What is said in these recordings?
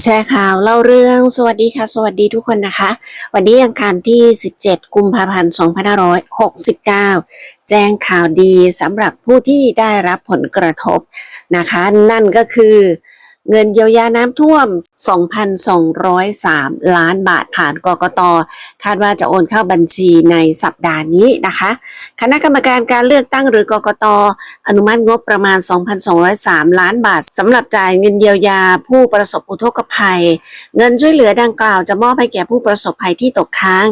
แชร์ข่าวเล่าเรื่องสวัสดีค่ะ สวัสดีทุกคนนะคะ วันนี้อังคารที่ 17 กุมภาพันธ์ 2569 แจ้งข่าวดีสำหรับผู้ที่ได้รับผลกระทบนะคะ นั่นก็คือ เงินเยียวยาน้ำท่วม 2,203 ล้านบาทผ่านกกต คาดว่าจะโอนเข้าบัญชีในสัปดาห์นี้นะคะ คณะกรรมการการเลือกตั้งหรือกกต อนุมัติงบประมาณ 2,203 ล้านบาทสำหรับจ่ายเงินเยียวยาผู้ประสบอุทกภัย เงินช่วยเหลือดังกล่าวจะมอบให้แก่ผู้ประสบภัยที่ตกค้าง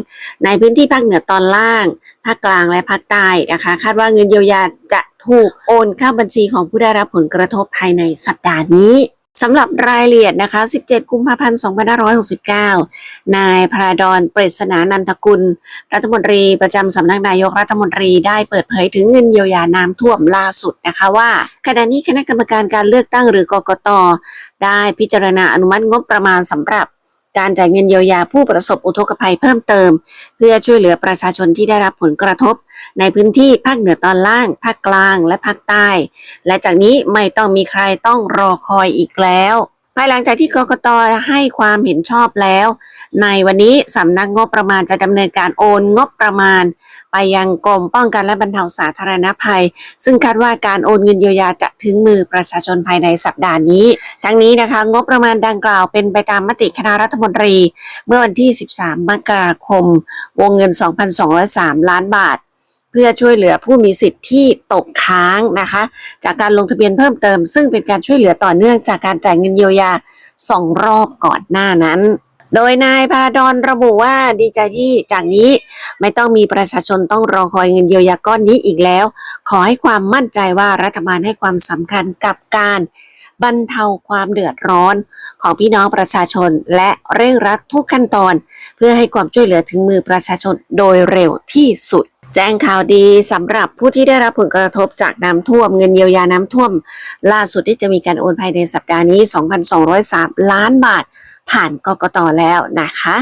ในพื้นที่ภาคเหนือตอนล่าง ภาคกลางและภาคใต้นะคะ คาดว่าเงินเยียวยาจะถูกโอนเข้าบัญชีของผู้ได้รับผลกระทบภายในสัปดาห์นี้ สำหรับรายละเอียดนะคะ 17 กุมภาพันธ์ 2569 นายพระดอนปริศนานันทกุล รัฐมนตรีประจำสำนักนายกรัฐมนตรีได้เปิดเผยถึงเงินเยียวยาน้ำท่วมล่าสุดนะคะว่า ขณะนี้คณะกรรมการการเลือกตั้งหรือกกต ได้พิจารณาอนุมัติงบประมาณสำหรับ การจ่ายเงินเยียวยาผู้ประสบอุทกภัยเพิ่มเติม เพื่อช่วยเหลือประชาชนที่ได้รับผลกระทบ ในพื้นที่ภาคเหนือตอนล่าง ภาคกลางและภาคใต้ และจากนี้ไม่ต้องมีใครต้องรอคอยอีกแล้วภายหลังจากที่กกตให้ความเห็นชอบแล้ว ในวันนี้สำนักงบประมาณจะดำเนินการโอนงบประมาณ ไปยังกรมป้องกันและบรรเทาสาธารณภัย ซึ่งคาดว่าการโอนเงินเยียวยาจะถึงมือประชาชนภายในสัปดาห์นี้ ทั้งนี้นะคะ งบประมาณดังกล่าวเป็นไปตามมติคณะรัฐมนตรี เมื่อวันที่ 13 มกราคม วงเงิน 2,203 ล้านบาทเพื่อช่วยเหลือผู้มีสิทธิ์ที่ตกค้างนะคะ จากการลงทะเบียนเพิ่มเติม ซึ่งเป็นการช่วยเหลือต่อเนื่องจากการจ่ายเงินเยียวยาสองรอบก่อนหน้านั้น โดยนายพาดอนระบุว่าดีใจที่จากนี้ไม่ต้องมีประชาชนต้องรอคอยเงินเยียวยาก้อนนี้อีกแล้ว ขอให้ความมั่นใจว่ารัฐบาลให้ความสำคัญกับการบรรเทาความเดือดร้อนของพี่น้องประชาชนและเร่งรัดทุกขั้นตอน เพื่อให้ความช่วยเหลือถึงมือประชาชนโดยเร็วที่สุด แจ้งข่าวดีสำหรับผู้ที่ได้รับผลกระทบจากน้ำท่วมเงินเยียวยาน้ำท่วม ล่าสุดที่จะมีการโอนภายในสัปดาห์นี้ 2,203 ล้านบาท ผ่านกกตแล้วนะคะ